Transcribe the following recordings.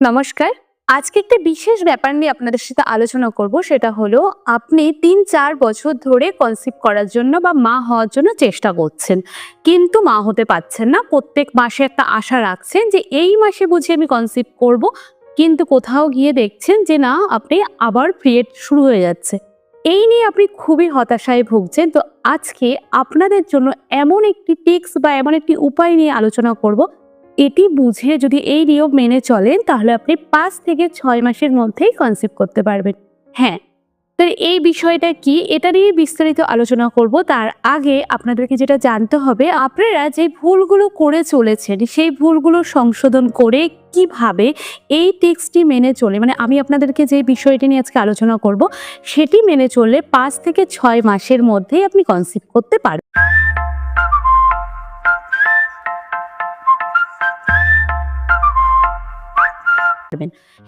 নমস্কার। আজকে একটা বিশেষ ব্যাপার নিয়ে আপনাদের সাথে আলোচনা করব, সেটা হলো আপনি তিন চার বছর ধরে কনসিভ করার জন্য বা মা হওয়ার জন্য চেষ্টা করছেন। কিন্তু মা হতে পারছেন না। প্রত্যেক মাসে একটা আশা রাখছেন যে এই মাসে বুঝি আমি কনসিভ করব। কিন্তু কোথাও গিয়ে দেখছেন যে না, আপনি আবার পিরিয়ড শুরু হয়ে যাচ্ছে। এই নিয়ে আপনি খুবই হতাশায় ভুগছেন। তো আজকে আপনাদের জন্য এমন একটি টিক্স বা এমন একটি উপায় নিয়ে আলোচনা করব এটি বুঝে যদি এই নিয়ম মেনে চলেন, তাহলে আপনি পাঁচ থেকে ছয় মাসের মধ্যেই কনসিভ করতে পারবেন। হ্যাঁ তো এই বিষয়টা কি? এটা নিয়ে বিস্তারিত আলোচনা করব। তার আগে আপনাদেরকে যেটা জানতে হবে, আপনারা যে ভুলগুলো করে চলেছেন, সেই ভুলগুলো সংশোধন করে কীভাবে এই টেক্সটটি মেনে চলে মানে আমি আপনাদেরকে যে বিষয়টি নিয়ে আজকে আলোচনা করব, সেটি মেনে চললে পাঁচ থেকে ছয় মাসের মধ্যেই আপনি কনসিভ করতে পারবেন।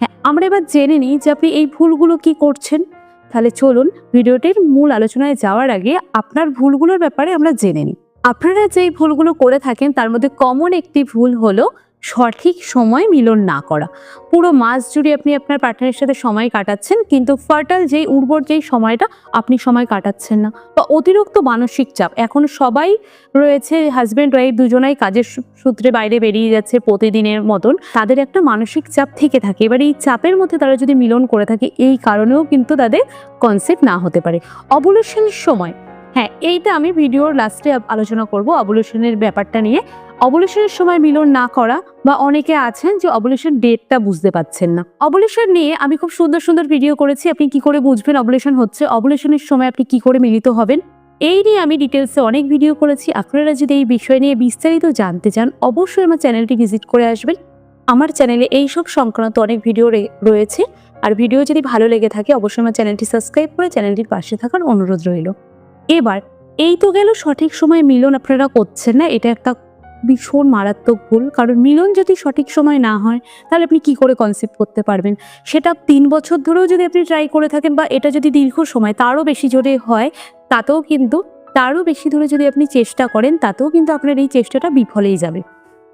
হ্যাঁ আমরা এবার জেনে নিই যে আপনি এই ভুলগুলো কি করছেন। তাহলে চলুন ভিডিওটির মূল আলোচনায় যাওয়ার আগে আপনার ভুলগুলোর ব্যাপারে আমরা জেনে নিই। আপনারা যেই ভুলগুলো করে থাকেন, তার মধ্যে কমন একটি ভুল হলো সঠিক সময় মিলন না করা। পুরো মাস জুড়ে আপনি আপনার পার্টনারের সাথে সময় কাটাচ্ছেন, কিন্তু ফার্টাল যেই উর্বর যেই সময়টা, আপনি সময় কাটাচ্ছেন না। বা অতিরিক্ত মানসিক চাপ, এখন সবাই রয়েছে হাজব্যান্ড ওয়াইফ দুজনাই কাজের সূত্রে বাইরে বেরিয়ে যাচ্ছে প্রতিদিনের মতন। তাদের একটা মানসিক চাপ থেকে থাকে। এবার এই চাপের মধ্যে তারা যদি মিলন করে থাকে, এই কারণেও কিন্তু তাদের কনসেপ্ট না হতে পারে। অবলেশনের সময় হ্যাঁ এইটা আমি ভিডিওর লাস্টে আলোচনা করব অবলেশনের ব্যাপারটা নিয়ে। অবলেশনের সময় মিলন না করা বা অনেকে আছেন যে অবলেশন ডেটটা বুঝতে পাচ্ছেন না। অবলেশন নিয়ে আমি খুব সুন্দর সুন্দর ভিডিও করেছি, আপনি কি করে বুঝবেন অবলেশন হচ্ছে? অবলেশনের সময় আপনি কি করে মিলিত হবেন? এই নিয়ে আমি ডিটেলসে অনেক ভিডিও করেছি। আপনারা যদি এই বিষয় নিয়ে বিস্তারিত জানতে চান, অবশ্যই আমার চ্যানেলটি ভিজিট করে আসবেন। আমার চ্যানেলে এইসব সংক্রান্ত অনেক ভিডিও রয়েছে। আর ভিডিও যদি ভালো লেগে থাকে, অবশ্যই আমার চ্যানেলটি সাবস্ক্রাইব করে চ্যানেলটির পাশে থাকার অনুরোধ রইল। এবার, এই তো গেল সঠিক সময়ে মিলন আপনারা করছেন না, এটা একটা ভীষণ মারাত্মক ভুল, কারণ মিলন যদি সঠিক সময় না হয়, তাহলে আপনি কি করে কনসেপ্ট করতে পারবেন? সেটা তিন বছর ধরেও যদি আপনি ট্রাই করে থাকেন বা এটা যদি দীর্ঘ সময়, তারও বেশি জোরে হয়, তাতেও কিন্তু, তারও বেশি ধরে যদি আপনি চেষ্টা করেন, তাতেও কিন্তু আপনার এই চেষ্টাটা বিফলেই যাবে।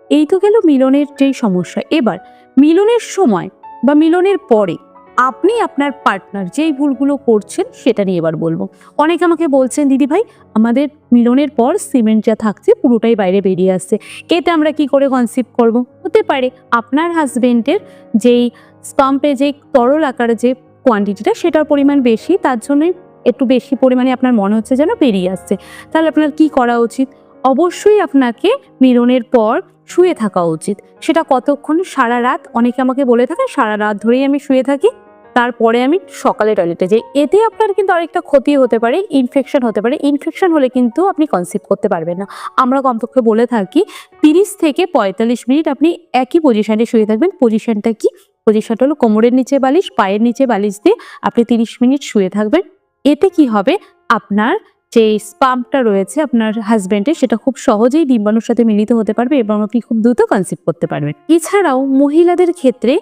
এই তো গেল মিলনের যেই সমস্যা। এবার, মিলনের সময় বা মিলনের পরে আপনি আপনার পার্টনার যেই ভুলগুলো করছেন সেটা নিয়ে এবার বলব। অনেকে আমাকে বলছেন, দিদি ভাই, আমাদের মিলনের পর সিমেন্ট যা থাকছে পুরোটাই বাইরে বেরিয়ে আসছে। এতে আমরা কি করে কনসিভ করব? হতে পারে আপনার হাজবেন্ডের যেই স্পাম্পে যে তরল আকারে যে কোয়ান্টিটিটা সেটার পরিমাণ বেশি, তার জন্যই একটু বেশি পরিমাণে আপনার মনে হচ্ছে যেন বেরিয়ে আসছে। তাহলে আপনার কি করা উচিত? অবশ্যই আপনাকে মিলনের পর শুয়ে থাকা উচিত। সেটা কতক্ষণ? সারা রাত? অনেকে আমাকে বলে থাকে, সারা রাত ধরেই আমি শুয়ে থাকি। তারপরে আমি সকালে টয়লেটে যাই। এতে আপনার কিন্তু আরেকটা ক্ষতি হতে পারে ইনফেকশন হতে পারে। ইনফেকশন হলে কিন্তু আপনি কনসিভ করতে পারবেন না। আমরা কমপক্ষে বলে থাকি, তিরিশ থেকে পঁয়তাল্লিশ মিনিট আপনি একই পজিশনে শুয়ে থাকবেন। পজিশনটা কি? পজিশনটা হলো কোমরের নিচে বালিশ, পায়ের নিচে বালিশ দিয়ে আপনি তিরিশ মিনিট শুয়ে থাকবেন। এতে কি হবে? আপনার যে স্পাম্পটা রয়েছে আপনার হাজব্যান্ডের সেটা খুব সহজেই ডিম্বাণুর সাথে মিলিত হতে পারবে এবং আপনি খুব দ্রুত কনসিভ করতে পারবেন। এছাড়াও মহিলাদের ক্ষেত্রে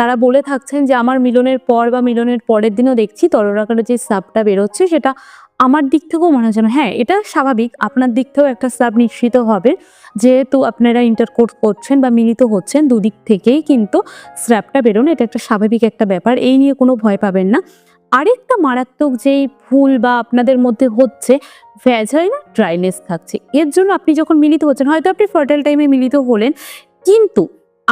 তারা বলে থাকছেন যে, আমার মিলনের পর বা মিলনের পরের দিনও দেখছি তরলাকারে যে স্রাবটা বেরোচ্ছে, সেটা আমার দিক থেকেও মনে হচ্ছে হ্যাঁ এটা স্বাভাবিক, আপনার দিক থেকেও একটা স্রাব নিশ্চিত হবে। যেহেতু আপনারা ইন্টারকোর্স করছেন বা মিলিত হচ্ছেন দুদিক থেকেই, কিন্তু স্র্যাবটা বেরোনো এটা একটা স্বাভাবিক একটা ব্যাপার, এই নিয়ে কোনো ভয় পাবেন না। আরেকটা মারাত্মক যেই ভুল বা আপনাদের মধ্যে হচ্ছে ভ্যাজাইনা ড্রাইনেস থাকছে। এর জন্য আপনি যখন মিলিত হচ্ছেন, হয়তো আপনি ফার্টাইল টাইমে মিলিত হলেন, কিন্তু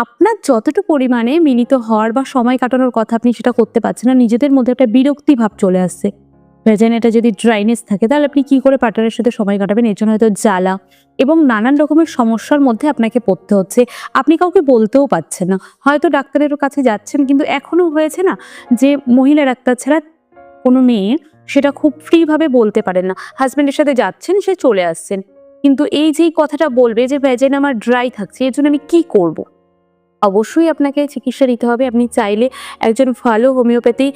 আপনার যতটুকু পরিমাণে মিলিত হওয়ার বা সময় কাটানোর কথা আপনি সেটা করতে পারছেন না, নিজেদের মধ্যে একটা বিরক্তি ভাব চলে আসছে। ভেজাইনাটা যদি ড্রাইনেস থাকে, তাহলে আপনি কি করে পার্টনারের সাথে সময় কাটাবেন? এর জন্য হয়তো জ্বালা এবং নানান রকমের সমস্যার মধ্যে আপনাকে পড়তে হচ্ছে। আপনি কাউকে বলতেও পারছেন না। হয়তো ডাক্তারের কাছে যাচ্ছেন, কিন্তু এখনও হয়েছে না যে মহিলা ডাক্তার ছাড়া কোনো মেয়ে সেটা খুব ফ্রিভাবে বলতে পারেন না। হাজব্যান্ডের সাথে যাচ্ছেন, সে চলে আসছেন। কিন্তু এই যেই কথাটা বলবে যে ভ্যাজাইন আমার ড্রাই থাকছে, এর জন্য আমি কি করব। অবশ্যই আপনাকে চিকিৎসা নিতে হবে। আপনি চাইলে একজন ভালো হোমিওপ্যাথি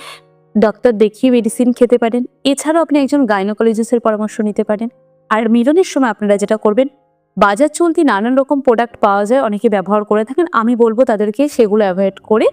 ডাক্তার দেখিয়ে মেডিসিন খেতে পারেন। এছাড়াও আপনি একজন গাইনোকোলজিস্টের পরামর্শ নিতে পারেন। আর মিলনের সময় আপনারা যেটা করবেন, বাজার চলতি নানান রকম প্রোডাক্ট পাওয়া যায়, অনেকে ব্যবহার করে থাকেন। আমি বলব তাদেরকে সেগুলো অ্যাভয়েড করে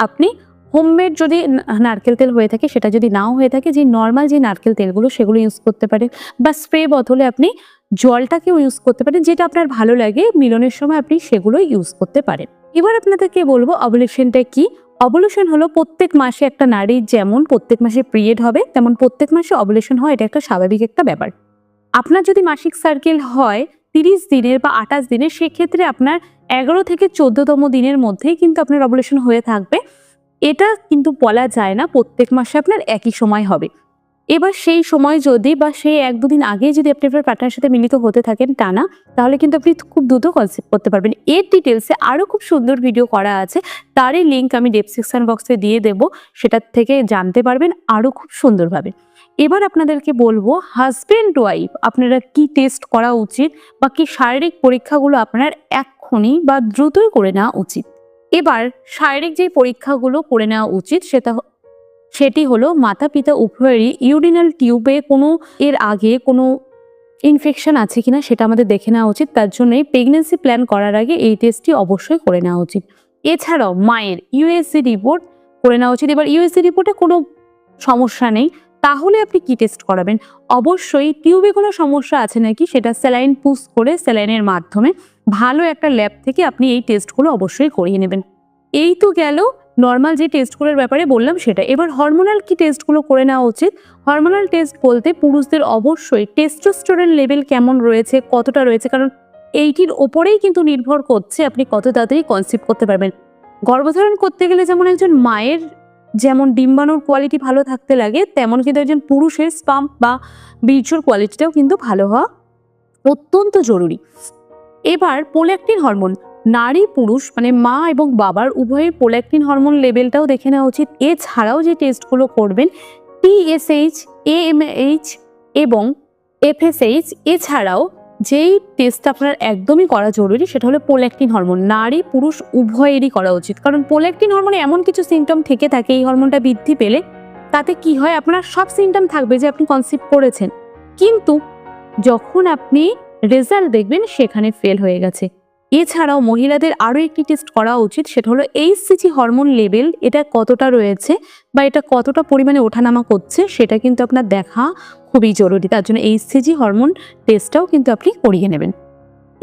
আপনি হোমমেড যদি নারকেল তেল হয়ে থাকে, সেটা যদি নাও হয়ে থাকে, যে নর্মাল যে নারকেল তেলগুলো, সেগুলো ইউজ করতে পারেন। বা স্প্রে বদলে আপনি জলটাকেও ইউজ করতে পারেন, যেটা আপনার ভালো লাগে। মিলনের সময় আপনি সেগুলো ইউজ করতে পারেন। এবার আপনাদেরকে বলব অবলিউশনটা কি? অবলিউশন হলো প্রত্যেক মাসে একটা নারীর যেমন প্রত্যেক মাসে পিরিয়ড হবে, তেমন প্রত্যেক মাসে অবলিউশন হয় এটা একটা স্বাভাবিক একটা ব্যাপার। আপনার যদি মাসিক সার্কেল হয় তিরিশ দিনের বা আঠাশ দিনের, সেক্ষেত্রে আপনার এগারো থেকে চোদ্দতম দিনের মধ্যেই কিন্তু আপনার অবলেশন হয়ে থাকবে। এটা কিন্তু বলা যায় না প্রত্যেক মাসে আপনার একই সময় হবে। এবার সেই সময় যদি বা সেই এক দুদিন আগে যদি আপনি আপনার পার্টনারের সাথে মিলিত হতে থাকেন টানা, তাহলে কিন্তু আপনি খুব দ্রুত কনসেপ্ট করতে পারবেন। এর ডিটেলসে আরও খুব সুন্দর ভিডিও করা আছে। তারই লিঙ্ক আমি ডেসক্রিপশন বক্সে দিয়ে দেব। সেটার থেকে জানতে পারবেন আরও খুব সুন্দরভাবে এবার আপনাদেরকে বলব হাজব্যান্ড ওয়াইফ আপনারা কি টেস্ট করা উচিত বা কি শারীরিক পরীক্ষাগুলো আপনার এক্ষুনি বা দ্রুতই করে নেওয়া উচিত? এবার শারীরিক যে পরীক্ষাগুলো করে নেওয়া উচিত, সেটা সেটি হলো মাতা পিতা উভয়েরই ইউরিনাল টিউবে কোনো এর আগে কোনো ইনফেকশন আছে কিনা সেটা আমাদের দেখে নেওয়া উচিত। তার জন্যই প্রেগনেন্সি প্ল্যান করার আগে এই টেস্টটি অবশ্যই করে নেওয়া উচিত। এছাড়াও মায়ের ইউএসসি রিপোর্ট করে নেওয়া উচিত। এবার ইউএসসি রিপোর্টে কোনো সমস্যা নেই, তাহলে আপনি কি টেস্ট করাবেন? অবশ্যই টিউবে কোনো সমস্যা আছে নাকি সেটা স্যালাইন পুশ করে স্যালাইনের মাধ্যমে ভালো একটা ল্যাব থেকে আপনি এই টেস্টগুলো অবশ্যই করিয়ে নেবেন। এই তো গেল নর্মাল যে টেস্টগুলোর ব্যাপারে বললাম সেটা। এবার হরমোনাল কি টেস্টগুলো করে নেওয়া উচিত? হরমোনাল টেস্ট বলতে পুরুষদের অবশ্যই টেস্টোস্টেরন লেভেল কেমন রয়েছে, কতটা রয়েছে? কারণ এইটির ওপরেই কিন্তু নির্ভর করছে আপনি কত তাড়াতাড়ি কনসিভ করতে পারবেন। গর্ভধারণ করতে গেলে যেমন একজন মায়ের যেমন ডিম্বাণুর কোয়ালিটি ভালো থাকতে লাগে, তেমন কিন্তু একজন পুরুষের স্পাম্প বা বীর্যর কোয়ালিটিটাও কিন্তু ভালো হওয়া অত্যন্ত জরুরি। এবার পোল্যাক্টিন হরমোন নারী, পুরুষ মানে মা এবং বাবার উভয়ের পোল্যাক্টিন হরমোন লেভেলটাও দেখে নেওয়া উচিত। এছাড়াও যে টেস্টগুলো করবেন টিএসএইচ এএমএইচ এবং এফএসএইচ এছাড়াও যেই টেস্ট আপনার একদমই করা জরুরি সেটা হলো পোল্যাক্টিন হরমোন নারী, পুরুষ উভয়েরই করা উচিত। কারণ পোল্যাক্টিন হরমোনে এমন কিছু সিমটম থেকে থাকে, এই হরমোনটা বৃদ্ধি পেলে তাতে কি হয়, আপনার সব সিমটম থাকবে যে আপনি কনসিভ করেছেন। কিন্তু যখন আপনি রেজাল্ট দেখবেন, সেখানে ফেল হয়ে গেছে। এছাড়াও মহিলাদের আরও একটি টেস্ট করা উচিত, সেটা হলো এইচসিজি হরমোন লেভেল এটা কতটা রয়েছে বা এটা কতটা পরিমাণে ওঠানামা করছে সেটা কিন্তু আপনার দেখা খুবই জরুরি। তার জন্য এইচসিজি হরমোন টেস্টটাও কিন্তু আপনি করিয়ে নেবেন।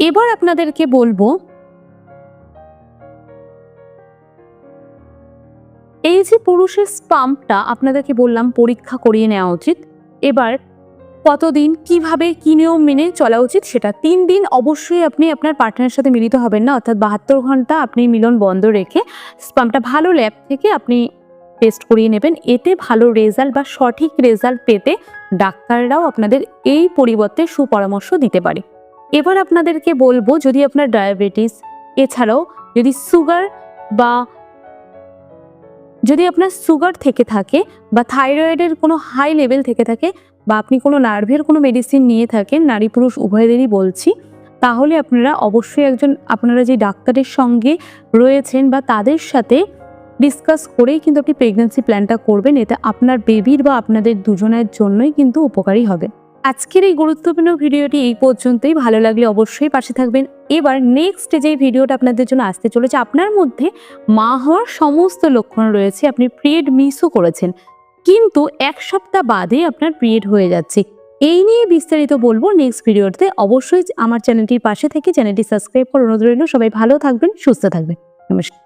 এবার আপনাদেরকে বলব, এই যে পুরুষের স্পাম্পটা আপনাদেরকে বললাম পরীক্ষা করিয়ে নেওয়া উচিত। এবার কতদিন, কীভাবে, কি নিয়ম মেনে চলা উচিত সেটা তিন দিন অবশ্যই আপনি আপনার পার্টনারের সাথে মিলিত হবেন না, অর্থাৎ বাহাত্তর ঘণ্টা আপনি মিলন বন্ধ রেখে স্পামটা ভালো ল্যাব থেকে আপনি টেস্ট করিয়ে নেবেন। এতে ভালো রেজাল্ট বা সঠিক রেজাল্ট পেতে ডাক্তাররাও আপনাদের এই পরিবর্তে সুপরামর্শ দিতে পারে। এবার আপনাদেরকে বলব, যদি আপনার ডায়াবেটিস এছাড়াও যদি সুগার বা যদি আপনার সুগার থেকে থাকে বা থাইরয়েডের কোনো হাই লেভেল থেকে থাকে বা আপনি কোনো নার্ভের কোনো মেডিসিন নিয়ে থাকেন, নারী পুরুষ উভয়দেরই বলছি, তাহলে আপনারা অবশ্যই একজন, আপনারা যে ডাক্তারের সঙ্গে রয়েছেন বা তাদের সাথে ডিসকাস করেই কিন্তু আপনি প্রেগনেন্সি প্ল্যানটা করবেন এটা আপনার বেবির বা আপনাদের দুজনের জন্যই কিন্তু উপকারী হবে। আজকের এই গুরুত্বপূর্ণ ভিডিওটি এই পর্যন্তই, ভালো লাগলে অবশ্যই পাশে থাকবেন। এবার নেক্সট যে ভিডিওটা আপনাদের জন্য আসতে চলেছে, আপনার মধ্যে মা হওয়ার সমস্ত লক্ষণ রয়েছে, আপনি পিরিয়ড মিসও করেছেন। কিন্তু এক সপ্তাহ বাদে আপনার পিরিয়ড হয়ে যাচ্ছে। এই নিয়ে বিস্তারিত বলব নেক্সট ভিডিওতে অবশ্যই আমার চ্যানেলটির পাশে থেকে চ্যানেলটি সাবস্ক্রাইব করে অনুরোধ রইল। সবাই ভালো থাকবেন, সুস্থ থাকবেন। নমস্কার.